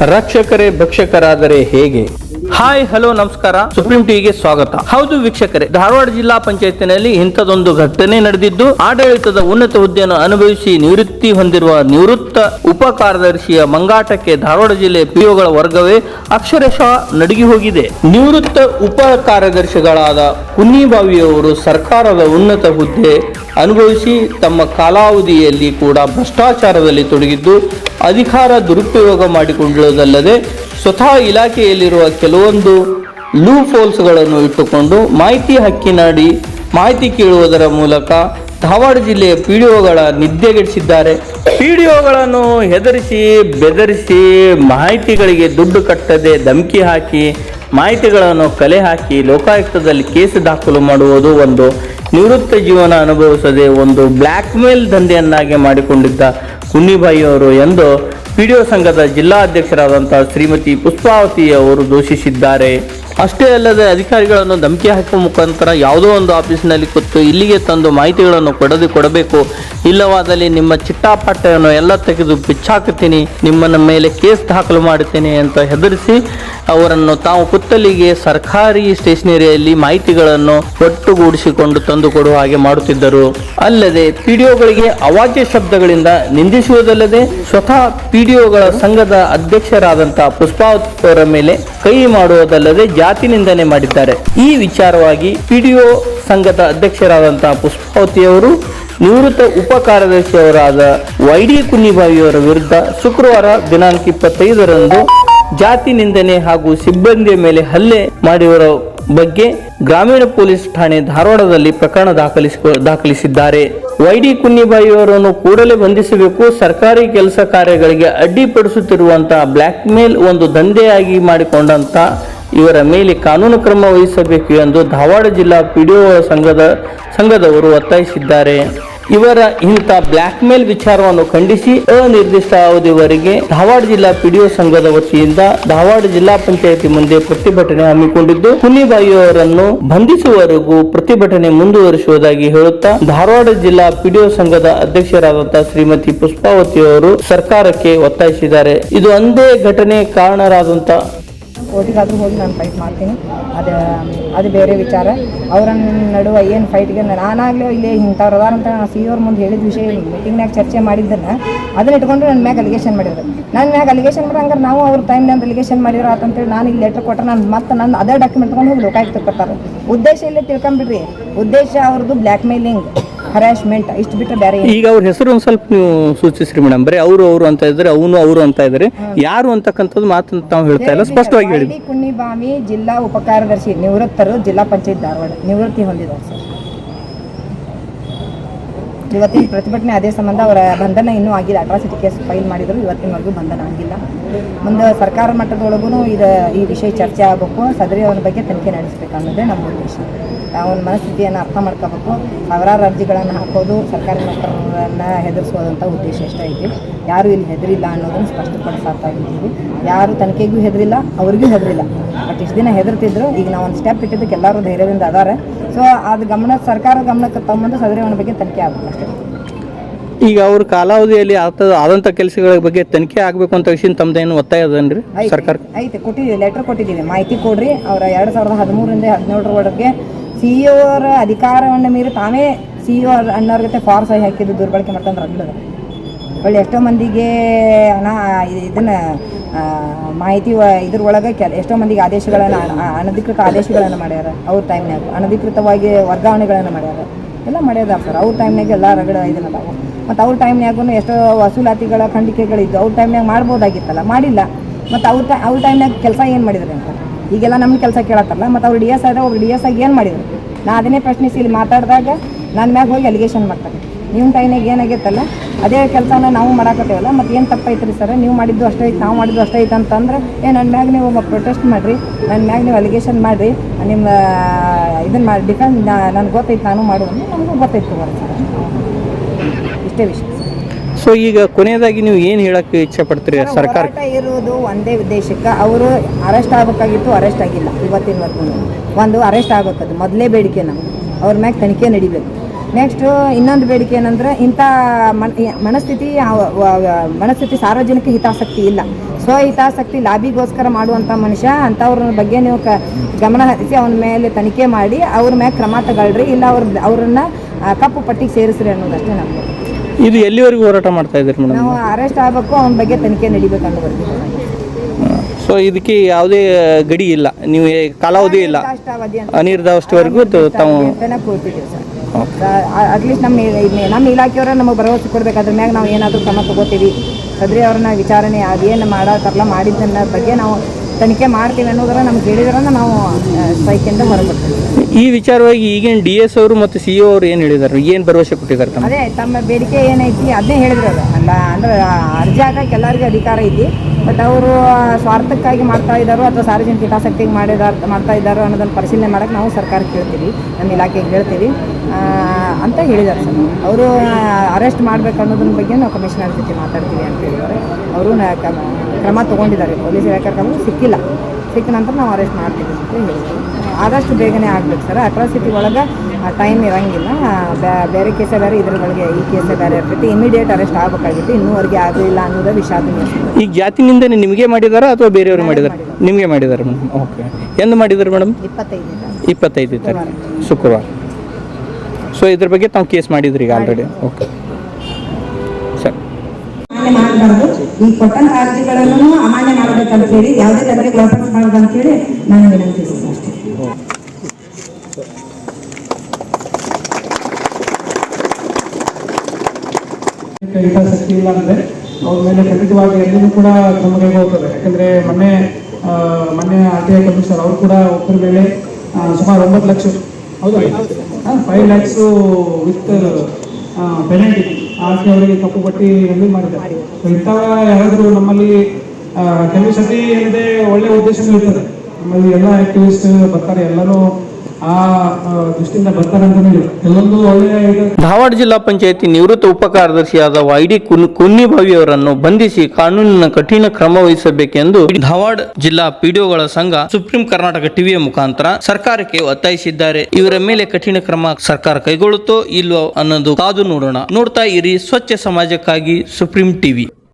ರಕ್ಷಕರೇ, ಭಕ್ಷಕರಾದರೆ ಹೇಗೆ? Hi, hello, ನಮಸ್ಕಾರ. Supreme ಟಿವಿಗೆ ಸ್ವಾಗತ. ಹೌದು ವೀಕ್ಷಕರೇ, ಧಾರವಾಡ ಜಿಲ್ಲಾ ಪಂಚಾಯತಿನಲ್ಲಿ ಇಂಥದೊಂದು ಘಟನೆ ನಡೆದಿದ್ದು, ಆಡಳಿತದ ಉನ್ನತ ಹುದ್ದೆಯನ್ನು ಅನುಭವಿಸಿ ನಿವೃತ್ತಿ ಹೊಂದಿರುವ ನಿವೃತ್ತ ಉಪ ಕಾರ್ಯದರ್ಶಿಯ ಮಂಗಾಟಕ್ಕೆ ಧಾರವಾಡ ಜಿಲ್ಲೆ ಪಿಒಗಳ ವರ್ಗವೇ ಅಕ್ಷರಶಃ ನಡುಗಿ ಹೋಗಿದೆ. ನಿವೃತ್ತ ಉಪ ಕಾರ್ಯದರ್ಶಿಗಳಾದ ಕುನ್ನಿಬಾವಿಯವರು ಸರ್ಕಾರದ ಉನ್ನತ ಹುದ್ದೆ ಅನುಭವಿಸಿ ತಮ್ಮ ಕಾಲಾವಧಿಯಲ್ಲಿ ಕೂಡ ಭ್ರಷ್ಟಾಚಾರದಲ್ಲಿ ತೊಡಗಿದ್ದು ಅಧಿಕಾರ ದುರುಪಯೋಗ ಮಾಡಿಕೊಳ್ಳುವುದಲ್ಲದೆ ಸ್ವತಃ ಇಲಾಖೆಯಲ್ಲಿರುವ ಕೆಲವೊಂದು ಲೂ ಫೋಲ್ಸ್ಗಳನ್ನು ಇಟ್ಟುಕೊಂಡು ಮಾಹಿತಿ ಹಕ್ಕಿನಾಡಿ ಮಾಹಿತಿ ಕೇಳುವುದರ ಮೂಲಕ ಧಾರವಾಡ ಜಿಲ್ಲೆಯ ಪಿ ಡಿ ಒಗಳ ನಿದ್ದೆಗೆಡಿಸಿದ್ದಾರೆ. ಪಿ ಡಿ ಒಗಳನ್ನು ಹೆದರಿಸಿ, ಬೆದರಿಸಿ ಮಾಹಿತಿಗಳಿಗೆ ದುಡ್ಡು ಕಟ್ಟದೆ ಧಮಕಿ ಹಾಕಿ, ಮಾಹಿತಿಗಳನ್ನು ಕಲೆ ಹಾಕಿ ಲೋಕಾಯುಕ್ತದಲ್ಲಿ ಕೇಸ್ ದಾಖಲು ಮಾಡುವುದು ಒಂದು ನಿವೃತ್ತ ಜೀವನ ಅನುಭವಿಸದೆ ಒಂದು ಬ್ಲ್ಯಾಕ್ ಮೇಲ್ ದಂಧೆಯನ್ನಾಗಿ ಮಾಡಿಕೊಂಡಿದ್ದ ಕುನ್ನಿಬಾಯಿಯವರು ಎಂದು ಪಿಡಿಒ ಸಂಘದ ಜಿಲ್ಲಾಧ್ಯಕ್ಷರಾದಂತಹ ಶ್ರೀಮತಿ ಪುಷ್ಪಾವತಿ ಅವರು ದೂಷಿಸಿದ್ದಾರೆ. ಅಷ್ಟೇ ಅಲ್ಲದೆ ಅಧಿಕಾರಿಗಳನ್ನು ಧಮಕಿ ಹಾಕುವ ಮುಖಾಂತರ ಯಾವುದೋ ಒಂದು ಆಫೀಸ್ನಲ್ಲಿ ಕೂತು ಇಲ್ಲಿಗೆ ತಂದು ಮಾಹಿತಿಗಳನ್ನು ಕೊಡದು ಕೊಡಬೇಕು. ಇಲ್ಲವಾದಲ್ಲಿ ನಿಮ್ಮ ಚಿಟ್ಟಾಪಟ್ಟವನ್ನು ಎಲ್ಲ ತೆಗೆದು ಬಿಚ್ಚಾಕುತ್ತೀನಿ. ನಿಮ್ಮನ್ನ ಮೇಲೆ ಕೇಸ್ ದಾಖಲು ಮಾಡುತ್ತೇನೆ ಅಂತ ಹೆದರಿಸಿ ಅವರನ್ನು ತಾವು ಕುತ್ತಲಿಗೆ ಸರ್ಕಾರಿ ಸ್ಟೇಷನರಿಯಲ್ಲಿ ಮಾಹಿತಿಗಳನ್ನು ಒಟ್ಟುಗೂಡಿಸಿಕೊಂಡು ತಂದು ಕೊಡುವ ಹಾಗೆ ಮಾಡುತ್ತಿದ್ದರು. ಅಲ್ಲದೆ ಪಿಡಿಒಗಳಿಗೆ ಅವಾಚ್ಯ ಶಬ್ದಗಳಿಂದ ನಿಂದಿಸುವುದಲ್ಲದೆ ಸ್ವತಃ ಪಿಡಿಒಗಳ ಸಂಘದ ಅಧ್ಯಕ್ಷರಾದಂತಹ ಪುಷ್ಪಾವತ್ ಅವರ ಮೇಲೆ ಕೈ ಮಾಡುವುದಲ್ಲದೆ ಜಾತಿ ನಿಂದನೆ ಮಾಡಿದ್ದಾರೆ. ಈ ವಿಚಾರವಾಗಿ ಪಿಡಿಒ ಸಂಘದ ಅಧ್ಯಕ್ಷರಾದಂತಹ ಪುಷ್ಪಾವತಿಯವರು, ನಿವೃತ್ತ ಉಪ ಕಾರ್ಯದರ್ಶಿಯವರಾದ ವೈ ಡಿ ಕುನ್ನಿಬಾಯಿಯವರ ವಿರುದ್ಧ ಶುಕ್ರವಾರ ದಿನಾಂಕ ಇಪ್ಪತ್ತೈದರಂದು ಜಾತಿ ನಿಂದನೆ ಹಾಗೂ ಸಿಬ್ಬಂದಿಯ ಮೇಲೆ ಹಲ್ಲೆ ಮಾಡಿರುವ ಬಗ್ಗೆ ಗ್ರಾಮೀಣ ಪೊಲೀಸ್ ಠಾಣೆ ಧಾರವಾಡದಲ್ಲಿ ಪ್ರಕರಣ ದಾಖಲಿಸಿ ದಾಖಲಿಸಿದ್ದಾರೆ. ವೈ ಡಿ ಕುನ್ನಿಬಾಯಿಯವರನ್ನು ಕೂಡಲೇ ಬಂಧಿಸಬೇಕು, ಸರ್ಕಾರಿ ಕೆಲಸ ಕಾರ್ಯಗಳಿಗೆ ಅಡ್ಡಿಪಡಿಸುತ್ತಿರುವಂತಹ ಬ್ಲ್ಯಾಕ್ ಮೇಲ್ ಒಂದು ದಂಧೆಯಾಗಿ ಮಾಡಿಕೊಂಡಂತ ಇವರ ಮೇಲೆ ಕಾನೂನು ಕ್ರಮ ವಹಿಸಬೇಕು ಎಂದು ಧಾರವಾಡ ಜಿಲ್ಲಾ ಪಿಡಿಒ ಸಂಘದ, ಸಂಘದವರು ಒತ್ತಾಯಿಸಿದ್ದಾರೆ. ಇವರ ಇಂಥ ಬ್ಲ್ಯಾಕ್ ಮೇಲ್ ವಿಚಾರವನ್ನು ಖಂಡಿಸಿ ಅನಿರ್ದಿಷ್ಟ ಅವಧಿವರೆಗೆ ಧಾರವಾಡ ಜಿಲ್ಲಾ ಪಿಡಿಒ ಸಂಘದ ವತಿಯಿಂದ ಧಾರವಾಡ ಜಿಲ್ಲಾ ಪಂಚಾಯತಿ ಮುಂದೆ ಪ್ರತಿಭಟನೆ ಹಮ್ಮಿಕೊಂಡಿದ್ದು ಕುನ್ನಿಬಾಯಿಯವರನ್ನು ಬಂಧಿಸುವವರೆಗೂ ಪ್ರತಿಭಟನೆ ಮುಂದುವರಿಸುವುದಾಗಿ ಹೇಳುತ್ತಾ, ಧಾರವಾಡ ಜಿಲ್ಲಾ ಪಿಡಿಒ ಸಂಘದ ಅಧ್ಯಕ್ಷರಾದಂತಹ ಶ್ರೀಮತಿ ಪುಷ್ಪಾವತಿಯವರು ಸರ್ಕಾರಕ್ಕೆ ಒತ್ತಾಯಿಸಿದ್ದಾರೆ. ಇದು ಒಂದೇ ಘಟನೆ ಕಾರಣರಾದಂತ ಕೋರ್ಟಿಗಾದ್ರೂ ಹೋಗಿ ನಾನು ಫೈಟ್ ಮಾಡ್ತೀನಿ. ಅದು ಅದು ಬೇರೆ ವಿಚಾರ. ಅವರ ನಡುವ ಏನು ಫೈಟ್ಗೆ ನಾನಾಗಲೇ ಇಲ್ಲಿ ಇಂಥವ್ರು ಅದಾರ ಅಂತ ನಾನು ಸಿ ಅವ್ರ ಮುಂದೆ ಹೇಳಿದ ವಿಷಯ ಮೀಟಿಂಗ್ನಾಗ ಚರ್ಚೆ ಮಾಡಿದ್ದನ್ನು ಅದನ್ನ ಇಟ್ಕೊಂಡು ನನ್ನ ಮ್ಯಾಗ ಅಲಿಗೇಷನ್ ಮಾಡಿದ್ರು ನನ್ನ ಮ್ಯಾಗ ಅಲಿಗೇಷನ್ ಮಾಡಂಗಾರೆ ನಾವು ಅವ್ರ ಟೈಮ್ನಾಗ ಅಲಿಗೇಷನ್ ಮಾಡಿರೋ ಆತಂತೇಳಿ ನಾನು ಇಲ್ಲಿ ಲೆಟ್ರ್ ಕೊಟ್ಟರೆ ನಾನು ಮತ್ತೆ ನನ್ನ ಅದೇ ಡಾಕ್ಯುಮೆಂಟ್ ತೊಗೊಂಡು ಹೋಗಿ ಲೋಕಾಯುಕ್ತ ಕೊಡ್ತಾರೆ. ಉದ್ದೇಶ ಇಲ್ಲೇ ತಿಳ್ಕೊಂಬಿಡ್ರಿ. ಉದ್ದೇಶ ಅವ್ರದ್ದು ಬ್ಲ್ಯಾಕ್ ಮೇಲಿಂಗ್ ಹರಾಶ್ಮೆಂಟ್ ಇಷ್ಟು ಬಿಟ್ಟು ಬೇರೆ ಏನು? ಈಗ ಅವ್ರ ಹೆಸರು ಒಂದು ಸ್ವಲ್ಪ ನೀವು ಸೂಚಿಸ್ರಿ ಮೇಡಮ್. ಬರೀ ಅವರು ಅವರು ಅಂತ ಇದ್ರೆ ಅವನು ಅವರು ಅಂತ ಇದ್ದಾರೆ ಯಾರು ಅಂತಕ್ಕಂಥದ್ದು ಮಾತು ತಾವು ಹೇಳ್ತಾ ಇಲ್ಲ. ಸ್ಪಷ್ಟವಾಗಿ ಹೇಳಿ. ಕುಣ್ಣಿಬಾಮಿ ಜಿಲ್ಲಾ ಉಪಕಾರ್ಯದರ್ಶಿ ನಿವೃತ್ತರು ಜಿಲ್ಲಾ ಪಂಚಾಯತ್ ಧಾರವಾಡ ನಿವೃತ್ತಿ ಹೊಂದಿದ್ದಾರೆ ಸರ್. ಇವತ್ತಿನ ಪ್ರತಿಭಟನೆ ಅದೇ ಸಂಬಂಧ ಅವರ ಬಂಧನ ಇನ್ನೂ ಆಗಿಲ್ಲ. ಅಟ್ರಾಸಿಟಿ ಕೇಸ್ ಫೈಲ್ ಮಾಡಿದ್ರು ಇವತ್ತಿನವರೆಗೂ ಬಂಧನ ಆಗಿಲ್ಲ. ಮುಂದೆ ಸರ್ಕಾರ ಮಟ್ಟದೊಳಗೂ ಇದು ಈ ವಿಷಯ ಚರ್ಚೆ ಆಗಬೇಕು. ಸದರಿ ಅವನ ಬಗ್ಗೆ ತನಿಖೆ ನಡೆಸಬೇಕು ಅನ್ನೋದೇ ನಮ್ಮ ಉದ್ದೇಶ. ಅವನ ಮನಸ್ಥಿತಿಯನ್ನು ಅರ್ಥ ಮಾಡ್ಕೋಬೇಕು. ಸಾವಿರಾರು ಅರ್ಜಿಗಳನ್ನು ಹಾಕೋದು ಸರ್ಕಾರಿ ನೌಕರರನ್ನು ಹೆದರಿಸೋದಂಥ ಉದ್ದೇಶ ಎಷ್ಟೇ ಐತಿ. ಯಾರು ಇಲ್ಲಿ ಹೆದರಿಲ್ಲ ಅನ್ನೋದನ್ನು ಸ್ಪಷ್ಟಪಡಿಸ್ತಾ ಇದ್ದೀವಿ ಯಾರು ತನಿಖೆಗೂ ಹೆದರಿಲ್ಲ ಅವ್ರಿಗೂ ಹೆದರಿಲ್ಲ. ಬಟ್ ಇಷ್ಟು ದಿನ ಹೆದರ್ತಿದ್ರು ಈಗ ನಾವು ಒಂದು ಸ್ಟೆಪ್ ಇಟ್ಟಿದ್ದಕ್ಕೆ ಎಲ್ಲರೂ ಧೈರ್ಯದಿಂದ ಅದಾರೆ. ಸೊ ಅದು ಗಮನ ಸರ್ಕಾರ ಗಮನಕ್ಕೆ ತಗೊಂಬಂದು ಸದರಿ ಅವನ ಬಗ್ಗೆ ತನಿಖೆ ಆಗಬೇಕು ಅಷ್ಟೇ. ಈಗ ಅವ್ರ ಕಾಲಾವಧಿಯಲ್ಲಿ ಆಗ್ತದ ಆದಂತ ಕೆಲಸಗಳ ಬಗ್ಗೆ ತನಿಖೆ ಆಗಬೇಕು ಅಂತ ವಿಷಯ ತಮ್ಮದೇನು ಒತ್ತಾಯ ಅದನ್ರಿ ಸರ್ಕಾರ? ಐತೆ ಕೊಟ್ಟಿದ್ದೀವಿ ಲೆಟರ್ ಕೊಟ್ಟಿದ್ದೀವಿ ಮಾಹಿತಿ ಕೊಡ್ರಿ ಅವರ ಎರಡು ಸಾವಿರದ ಹದಿಮೂರರಿಂದ ಹದಿನೇಳರವರೆಗೆ ಸಿ ಇ ಅವರ ಅಧಿಕಾರವನ್ನು ಮೀರಿ ತಾವೇ ಸಿ ಇ ಅನ್ನೋರ್ ಜೊತೆ ಫಾರ್ಸ್ ಸಹಿ ಹಾಕಿದ್ದು ದುರ್ಬಳಕೆ ಮಾಡ್ತಂದ್ರೆ ರಗಡದ ಒಳ್ಳೆ ಎಷ್ಟೋ ಮಂದಿಗೆ ಅನ ಇದನ್ನು ಮಾಹಿತಿ ಇದ್ರ ಒಳಗೆ ಕೆಲ, ಎಷ್ಟೋ ಮಂದಿಗೆ ಆದೇಶಗಳನ್ನು ಅನಧಿಕೃತ ಆದೇಶಗಳನ್ನು ಮಾಡ್ಯಾರ ಅವ್ರ ಟೈಮ್ನಾಗ ಅನಧಿಕೃತವಾಗಿ ವರ್ಗಾವಣೆಗಳನ್ನು ಮಾಡ್ಯಾರ. ಎಲ್ಲ ಮಾಡ್ಯಾರ ಸರ್. ಅವ್ರ ಟೈಮ್ನಾಗ ಎಲ್ಲ ರಗಡ ಇದನ್ನದಾವು ಮತ್ತು ಅವ್ರ ಟೈಮ್ನಾಗೂ ಎಷ್ಟೋ ವಸೂಲಾತಿಗಳ ಖಂಡಿಕೆಗಳಿದ್ದು ಅವ್ರ ಟೈಮ್ನಾಗ ಮಾಡ್ಬೋದಾಗಿತ್ತಲ್ಲ? ಮಾಡಿಲ್ಲ. ಮತ್ತು ಅವ್ರ ಟೈ ಅವ್ರ ಟೈಮ್ನಾಗ ಕೆಲಸ ಏನು ಮಾಡಿದ್ರಿ ಅಂತ ಈಗೆಲ್ಲ ನಮ್ಮ ಕೆಲಸ ಕೇಳತ್ತಲ್ಲ ಮತ್ತು ಅವ್ರು ಡಿ ಎಸ್ ಆದ್ರೆ ಅವ್ರು ಡಿ ಎಸ್ ಆಗಿ ಏನು ಮಾಡಿದ್ರು? ನಾ ಅದನ್ನೇ ಪ್ರಶ್ನಿಸಿ ಇಲ್ಲಿ ಮಾತಾಡಿದಾಗ ನನ್ನ ಮ್ಯಾಗ ಹೋಗಿ ಅಲಿಗೇಷನ್ ಮಾಡ್ತಾರೆ. ನಿಮ್ಮ ಟೈಮಿಗೆ ಏನಾಗೈತಲ್ಲ, ಅದೇ ಕೆಲಸನ ನಾವು ಮಾಡಾಕತ್ತೇವಲ್ಲ, ಮತ್ತು ಏನು ತಪ್ಪೈತ್ರಿ ಸರ್? ನೀವು ಮಾಡಿದ್ದು ಅಷ್ಟೇ ಐತೆ, ನಾವು ಮಾಡಿದ್ದು ಅಷ್ಟೇ ಐತೆ ಅಂತಂದ್ರೆ, ಏ ನನ್ನ ಮ್ಯಾಗ ನೀವು ಪ್ರೊಟೆಸ್ಟ್ ಮಾಡಿರಿ ನನ್ನ ಮ್ಯಾಗ ನೀವು ಅಲಿಗೇಷನ್ ಮಾಡಿರಿ, ನಿಮ್ಮ ಇದನ್ನು ಮಾಡಿ ಡಿಫೆನ್ಸ್ ನನಗೆ ಗೊತ್ತೈತೆ ನಾನು ಮಾಡುವುದು ನಮಗೂ ಗೊತ್ತೈತೆ ಸರ್. ಇಷ್ಟೇ ವಿಷಯ. ಸೊ ಈಗ ಕೊನೆಯದಾಗಿ ನೀವು ಏನು ಹೇಳಕ್ಕೆ ಇಚ್ಛೆ ಪಡ್ತೀರಿ ಸರ್ಕಾರ? ಹೋರಾಟ ಇರುವುದು ಒಂದೇ ಉದ್ದೇಶಕ್ಕೆ. ಅವರು ಅರೆಸ್ಟ್ ಆಗಬೇಕಾಗಿತ್ತು ಅರೆಸ್ಟ್ ಆಗಿಲ್ಲ. ಇವತ್ತಿನವರೆಗೂ ಒಂದು ಅರೆಸ್ಟ್ ಆಗಬೇಕದು ಮೊದಲೇ ಬೇಡಿಕೆ ನಾವು ಅವ್ರ ಮ್ಯಾಗ ತನಿಖೆ ನಡಿಬೇಕು. ನೆಕ್ಸ್ಟ್ ಇನ್ನೊಂದು ಬೇಡಿಕೆ ಏನಂದ್ರೆ ಇಂಥ ಮನ್ ಮನಸ್ಥಿತಿ ಮನಸ್ಥಿತಿ ಸಾರ್ವಜನಿಕ ಹಿತಾಸಕ್ತಿ ಇಲ್ಲ. ಸೊ ಹಿತಾಸಕ್ತಿ ಲಾಭಿಗೋಸ್ಕರ ಮಾಡುವಂಥ ಮನುಷ್ಯ ಅಂಥವ್ರ ಬಗ್ಗೆ ನೀವು ಕ ಗಮನ ಹರಿಸಿ ಅವನ ಮೇಲೆ ತನಿಖೆ ಮಾಡಿ ಅವ್ರ ಮ್ಯಾಗ ಕ್ರಮ ತಗೊಳ್ರಿ. ಇಲ್ಲ ಅವ್ರ ಅವ್ರನ್ನ ಆ, ಕಪ್ಪು ಪಟ್ಟಿಗೆ ಸೇರಿಸ್ರಿ ಅನ್ನೋದಷ್ಟೇ ನಮ್ಗೆ ಇದು ಎಲ್ಲಿವರೆಗೂ ಹೋರಾಟ ಮಾಡ್ತಾ ಇದ್ದೀರಿ ಮೇಡಮ್? ನಾವು ಅರೆಸ್ಟ್ ಆಗಬೇಕು ಅವನ ಬಗ್ಗೆ ತನಿಖೆ ನಡಿಬೇಕು ಅನ್ನೋ ಬರ್ತೀವಿ. ಸೊ ಇದಕ್ಕೆ ಯಾವುದೇ ಗಡಿ ಇಲ್ಲ. ನೀವು ಏ- ಕಾಲಾವಧಿ ಇಲ್ಲ. ಅಷ್ಟಾವಧಿ ಅಂತ ಅನಿರ್ದಿಷ್ಟವರೆಗೂ ತ- ತಾವು ಅಂತಾನೆ ಕೂತಿದ್ದೀವಿ ಸರ್. ಅಟ್ಲೀಸ್ಟ್ ನಮ್ಮ ಇ- ನಮ್ಮ ಇಲಾಖೆಯವರ ನಮಗೆ ಭರವಸೆ ಕೊಡ್ಬೇಕು ಅದ್ರ ಮ್ಯಾಗ ನಾವು ಏನಾದರೂ ಕ್ರಮ ತಗೋತೀವಿ. ಸದ್ರಿ ಅವ್ರನ್ನ ವಿಚಾರಣೆ ಅದೇನು ಮಾಡತ್ತಾರಲ್ಲ ಮಾಡಿದ್ದನ್ನ ಬಗ್ಗೆ ನಾವು ತನಿಖೆ ಮಾಡ್ತೀವಿ ಅನ್ನೋದರ ನಮ್ಗೆ ಹೇಳಿದ್ರನ್ನ ನಾವು ಸ್ಟ್ರೈಕಿಂದ ಹೊರಬರ್ತೀವಿ ಈ ವಿಚಾರವಾಗಿ ಈಗಿನ ಡಿ ಎಸ್ ಅವರು ಮತ್ತು ಸಿ ಅವರು ಏನು ಹೇಳಿದ್ದಾರೆ ಏನು ಭರವಸೆ ಕೊಟ್ಟಿದ್ದಾರೆ ತಮ್ಮ ಅದೇ ತಮ್ಮ ಬೇಡಿಕೆ ಏನೈತಿ ಅದನ್ನೇ ಹೇಳಿದ್ರು ಅದು ಅಲ್ಲ ಅಂದ್ರೆ ಅರ್ಜಿ ಹಾಕಕ್ಕೆ ಎಲ್ಲರಿಗೂ ಅಧಿಕಾರ ಐತಿ ಬಟ್ ಅವರು ಸ್ವಾರ್ಥಕ್ಕಾಗಿ ಮಾಡ್ತಾ ಇದ್ದಾರೋ ಅಥವಾ ಸಾರ್ವಜನಿಕ ಹಿತಾಸಕ್ತಿಗೆ ಮಾಡಿದಾರ ಮಾಡ್ತಾ ಇದ್ದಾರೋ ಅನ್ನೋದನ್ನು ಪರಿಶೀಲನೆ ಮಾಡಕ್ಕೆ ನಾವು ಸರ್ಕಾರಕ್ಕೆ ಹೇಳ್ತೀವಿ ನಮ್ಮ ಇಲಾಖೆಗೆ ಹೇಳ್ತೀವಿ. ಅಂತ ಹೇಳಿದ್ದಾರೆ ಸರ್. ಅವರು ಅರೆಸ್ಟ್ ಮಾಡ್ಬೇಕು ಅನ್ನೋದ್ರ ಬಗ್ಗೆ ನಾವು ಕಮಿಷನರ್ ಜೊತೆ ಮಾತಾಡ್ತೀವಿ ಅಂತ ಹೇಳಿದ್ದಾರೆ. ಅವರು ಕ್ರಮ ತೊಗೊಂಡಿದ್ದಾರೆ ಪೊಲೀಸ್ ಇಲಾಖೆ ಕ್ರಮ ಸಿಕ್ಕಿಲ್ಲ. ಸಿಕ್ಕ ನಂತರ ನಾವು ಅರೆಸ್ಟ್ ಮಾಡ್ತೀವಿ ಅಂತ ಹೇಳ್ತೀವಿ ಆದಷ್ಟು ಬೇಗನೆ ಆಗ್ಬೇಕು ಸರ್. ಅಟ್ರಾಸಿಟಿ ಒಳಗೆ ಟೈಮ್ ಇರೋಂಗಿಲ್ಲ. ಬೇರೆ ಕೇಸೆ ಬೇರೆ ಬೇರೆ ಇದ್ರೊಳಗೆ ಈ ಕೇಸೇ ಬೇರೆ ಇರ್ತೈತಿ. ಇಮಿಡಿಯೇಟ್ ಅರೆಸ್ಟ್ ಆಗಬೇಕಾಗಿತ್ತು. ಇನ್ನೂವರೆಗೆ ಆಗಲಿಲ್ಲ ಅನ್ನೋದೇ ವಿಷಾದ ಈ ಜಾತಿನಿಂದ ನಿಮಗೆ ಮಾಡಿದಾರ ಅಥವಾ ಬೇರೆಯವರು ಮಾಡಿದಾರೆ? ನಿಮಗೆ ಮಾಡಿದಾರೆ ಮೇಡಮ್? ಓಕೆ ಎಂದು ಮಾಡಿದ್ದಾರೆ ಮೇಡಮ್? ಇಪ್ಪತ್ತೈದು ಇಪ್ಪತ್ತೈದು ಶುಕ್ರವಾರ. ಸೊ ಇದ್ರ ಬಗ್ಗೆ ತಾವು ಕೇಸ್ ಮಾಡಿದ್ರಿ ಈಗ ಆಲ್ರೆಡಿ ಓಕೆ ಅಮಾನ್ಯ ಮಾಡಬಾರ್ದು. ಈ ಕೊಟ್ಟಂತ ಅರ್ಜಿಗಳನ್ನು ಅಮಾನ್ಯ ಮಾಡಬೇಕಂತ ಹೇಳಿ ಯಾವುದೇ ತರಗೆ ವಾಪಸ್ ಮಾಡೋದು ಅಂತ ಹೇಳಿ ನಾನು ವಿನಂತಿಸ್ತೀನಿ ಅಷ್ಟೇ ಹಿತಾಸಕ್ತಿ ಇಲ್ಲ ಅಂದ್ರೆ ಅವ್ರ ಮೇಲೆ ಖಂಡಿತವಾಗಿ ಎಲ್ಲರೂ ಕೂಡ ಕ್ರಮ ಕೈಗೊಳ್ತದೆ ಯಾಕಂದ್ರೆ ಮೊನ್ನೆ ಮೊನ್ನೆ ಆರ್ ಟಿ ಐ ಕಮಿಷನರ್ ಅವರು ಕೂಡ ಒಬ್ಬರ ಮೇಲೆ ಸುಮಾರು ಒಂಬತ್ತು ಲಕ್ಷ, ಹೌದು? ಫೈವ್ ಲ್ಯಾಕ್ಸು ವಿತ್ ಪೆನಾಲ್ಟಿ ಟಿ ಅವರಿಗೆ ಕಪ್ಪು ಪಟ್ಟಿ ರಿಲೀವ್ ಮಾಡಿದ್ದಾರೆ. ಸೊ ಇಂಥ ಯಾರಾದರೂ ನಮ್ಮಲ್ಲಿ ಕೆಲವು ಸತಿ ಏನಿದೆ, ಒಳ್ಳೆ ಉದ್ದೇಶಗಳು ಇರ್ತದೆ ನಮ್ಮಲ್ಲಿ ಎಲ್ಲ ಆಕ್ಟಿವಿಸ್ಟ್ ಬರ್ತಾರೆ, ಎಲ್ಲರೂ ಆ ಧಾರವಾಡ ಜಿಲ್ಲಾ ಪಂಚಾಯತಿ ನಿವೃತ್ತ ಉಪ ಕಾರ್ಯದರ್ಶಿಯಾದ ವೈ ಡಿ ಕುನ್ನಿಭಾವಿ ಅವರನ್ನು ಬಂಧಿಸಿ ಕಾನೂನಿನ ಕಠಿಣ ಕ್ರಮ ವಹಿಸಬೇಕೆಂದು ಧಾರವಾಡ ಜಿಲ್ಲಾ ಪಿಡಿಒಗಳ ಸಂಘ ಸುಪ್ರೀಂ ಕರ್ನಾಟಕ ಟಿವಿಯ ಮುಖಾಂತರ ಸರ್ಕಾರಕ್ಕೆ ಒತ್ತಾಯಿಸಿದ್ದಾರೆ. ಇವರ ಮೇಲೆ ಕಠಿಣ ಕ್ರಮ ಸರ್ಕಾರ ಕೈಗೊಳ್ಳುತ್ತೋ ಇಲ್ವೋ ಅನ್ನೋದು ಕಾದು ನೋಡೋಣ. ನೋಡ್ತಾ ಇರಿ ಸ್ವಚ್ಛ ಸಮಾಜಕ್ಕಾಗಿ ಸುಪ್ರೀಂ ಟಿವಿ.